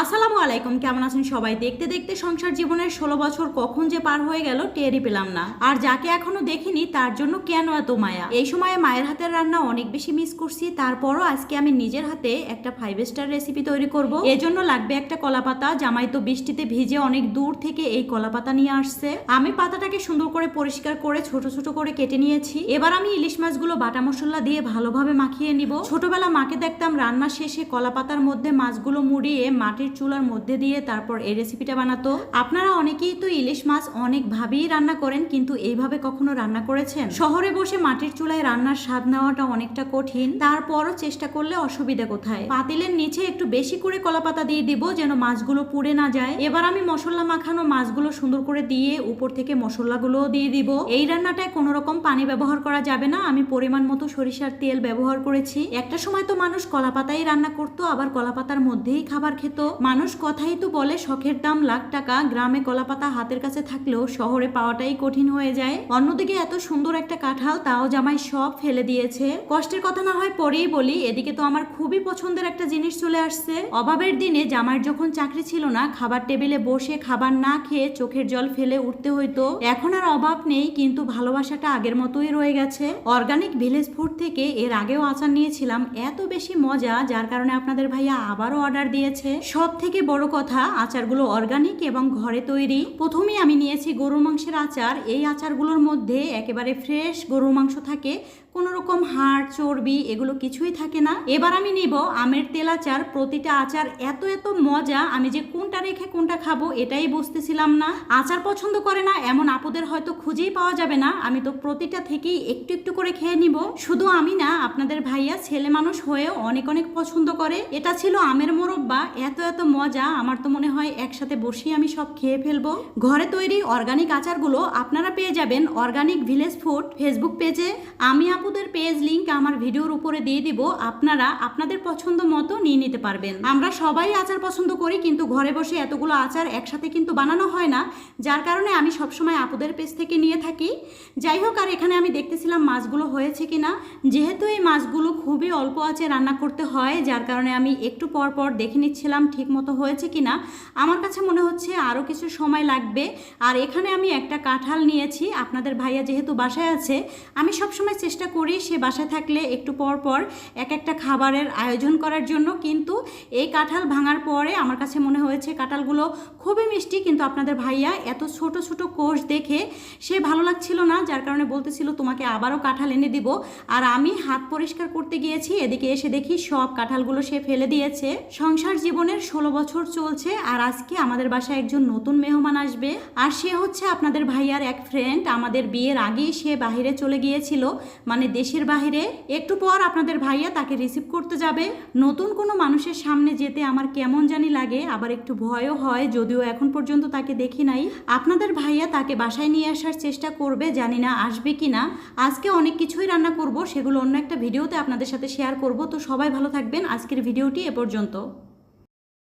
আসসালামু আলাইকুম, কেমন আছেন সবাই? দেখতে দেখতে সংসার জীবনের ষোলো বছর কখন যে পার হয়ে গেল টেরই পেলাম না। আর যাকে এখনও দেখিনি, তার জন্য কেন এত মায়া? এই সময়ে মায়ের হাতের রান্না অনেক বেশি মিস করছি, তারপরও আজকে আমি নিজের হাতে একটা ফাইভ স্টার রেসিপি তৈরি করব। এজন্য লাগবে একটা কলা পাতা জামাই তো বৃষ্টিতে ভিজে অনেক দূর থেকে এই কলা পাতা নিয়ে আসছে। আমি পাতাটাকে সুন্দর করে পরিষ্কার করে ছোট ছোট করে কেটে নিয়েছি। এবার আমি ইলিশ মাছগুলো বাটা মশলা দিয়ে ভালোভাবে মাখিয়ে নিব। ছোটবেলা মাকে দেখতাম রান্না শেষে কলা পাতার মধ্যে মাছগুলো মুড়িয়ে মাটির চুলার মধ্যে দিয়ে তারপর এই রেসিপিটা বানাতো। আপনারা অনেকেই তো ইলিশ মাছ অনেক ভাবেই রান্না করেন, কিন্তু এইভাবে কখনো রান্না করেছেন? শহরে বসে মাটির চুলায় রান্নার স্বাদ নেওয়াটা অনেকটা কঠিন, তারপরও চেষ্টা করলে অসুবিধা কোথায়? পাতিলের নিচে একটু বেশি করে কলাপাতা দিয়ে দিব যেন মাছগুলো পুড়ে না যায়। এবার আমি মশলা মাখানো মাছগুলো সুন্দর করে দিয়ে উপর থেকে মশলাগুলোও দিয়ে দিব। এই রান্নাটায় কোনো রকম পানি ব্যবহার করা যাবে না, আমি পরিমাণ মতো সরিষার তেল ব্যবহার করেছি। একটা সময় তো মানুষ কলাপাতাই রান্না করতো, আবার কলাপাতার মধ্যেই খাবার খেত। মানুষ কথাই তো বলে, শখের দাম লাখ টাকা, গ্রামে কলাপাতা হাতের কাছে থাকলেও শহরে পাওয়াটাই কঠিন হয়ে যায়। অন্যদিকে এত সুন্দর একটা কাঁঠাল, তাও জামাই সব ফেলে দিয়েছে। কষ্টের কথা না হয় পরেই বলি, এদিকে তো আমার খুবই পছন্দের একটা জিনিস চলে আসছে। অভাবের দিনে জামাইয়ের যখন চাকরি ছিল না, খাবার টেবিলে বসে খাবার না খেয়ে চোখের জল ফেলে উঠতে হইতো। এখন আর অভাব নেই, কিন্তু ভালোবাসাটা আগের মতোই রয়ে গেছে। অর্গানিক ভিলেজ ফুড থেকে এর আগেও আচার নিয়েছিলাম, এত বেশি মজা, যার কারণে আপনাদের ভাইয়া আবারও অর্ডার দিয়েছে। সব থেকে বড় কথা, আচারগুলো অর্গানিক এবং ঘরে তৈরি। প্রথমেই আমি নিয়েছি গরুর মাংসের আচার। এই আচারগুলোর মধ্যে একেবারে ফ্রেশ গরুর মাংস থাকে। কোনো রকম হাড়, চর্বি এগুলো কিছুই থাকে না। এবার আমি নিব আমের তেল আচার। প্রতিটা আচার এত এত মজা, আমি যে কোনটা রেখে কোনটা খাব এটাই বুঝতেছিলাম না। আচার পছন্দ করে না, এমন আপুদের হয়তো খুঁজেই পাওয়া যাবে না। আমি তো প্রতিটা থেকেই একটু একটু করে খেয়ে নিব। শুধু আমি না, আপনাদের ভাইয়া ছেলে মানুষ হয়েও অনেক অনেক পছন্দ করে। এটা ছিল আমের মোরব্বা। এত এত মজা, আমার তো মনে হয় একসাথে বসেই আমি সব খেয়ে ফেলব। ঘরে তৈরি অর্গানিক আচারগুলো আপনারা পেয়ে যাবেন অর্গানিক ভিলেজ ফুড ফেসবুক পেজে আমি আপুদের পেজ লিংক আমার ভিডিওর উপরে দিয়ে দিব, আপনারা আপনাদের পছন্দ মতো নিয়ে নিতে পারবেন। আমরা সবাই আচার পছন্দ করি, কিন্তু ঘরে বসে এতগুলো আচার একসাথে কিন্তু বানানো হয় না, যার কারণে আমি সবসময় আপুদের পেজ থেকে নিয়ে থাকি। যাই হোক, আর এখানে আমি দেখতেছিলাম মাছগুলো হয়েছে কিনা। যেহেতু এই মাছগুলো খুবই অল্প আছে রান্না করতে হয়, যার কারণে আমি একটু পর পর দেখে নিচ্ছিলাম ঠিক মতো হয়েছে কিনা, আমার কাছে মনে হচ্ছে আরও কিছু সময় লাগবে। আর এখানে আমি একটা কাঁঠাল নিয়েছি, আপনাদের ভাইয়া যেহেতু বাসায় আছে, আমি সবসময় চেষ্টা করি সে বাসায় থাকলে একটু পর পর এক একটা খাবারের আয়োজন করার জন্য। কিন্তু এই কাঁঠাল ভাঙার পরে আমার কাছে মনে হয়েছে কাঁঠালগুলো খুবই মিষ্টি, কিন্তু আপনাদের ভাইয়া এত ছোট ছোট কোষ দেখে সে ভালো লাগছিল না, যার কারণে বলতেছিল, তোমাকে আবারও কাঁঠাল এনে দিব। আর আমি হাত পরিষ্কার করতে গিয়েছি, এদিকে এসে দেখি সব কাঁঠালগুলো সে ফেলে দিয়েছে। সংসার জীবনের ষোলো বছর চলছে আর আজকে আমাদের বাসায় একজন নতুন মেহমান আসবে। আর সে হচ্ছে আপনাদের ভাইয়ার এক ফ্রেন্ড আমাদের বিয়ের আগেই সে বাহিরে চলে গিয়েছিল মানে দেশের বাহিরে। একটু পর আপনাদের ভাইয়া তাকে রিসিভ করতে যাবে। নতুন কোনো মানুষের সামনে যেতে আমার কেমন জানি লাগে, আবার একটু ভয়ও হয়, যদিও এখন পর্যন্ত তাকে দেখি নাই। আপনাদের ভাইয়া তাকে বাসায় নিয়ে আসার চেষ্টা করবে, জানি না আসবে কি না আজকে অনেক কিছুই রান্না করব, সেগুলো অন্য একটা ভিডিওতে আপনাদের সাথে শেয়ার করব। তো সবাই ভালো থাকবেন। আজকের ভিডিওটি এ পর্যন্ত।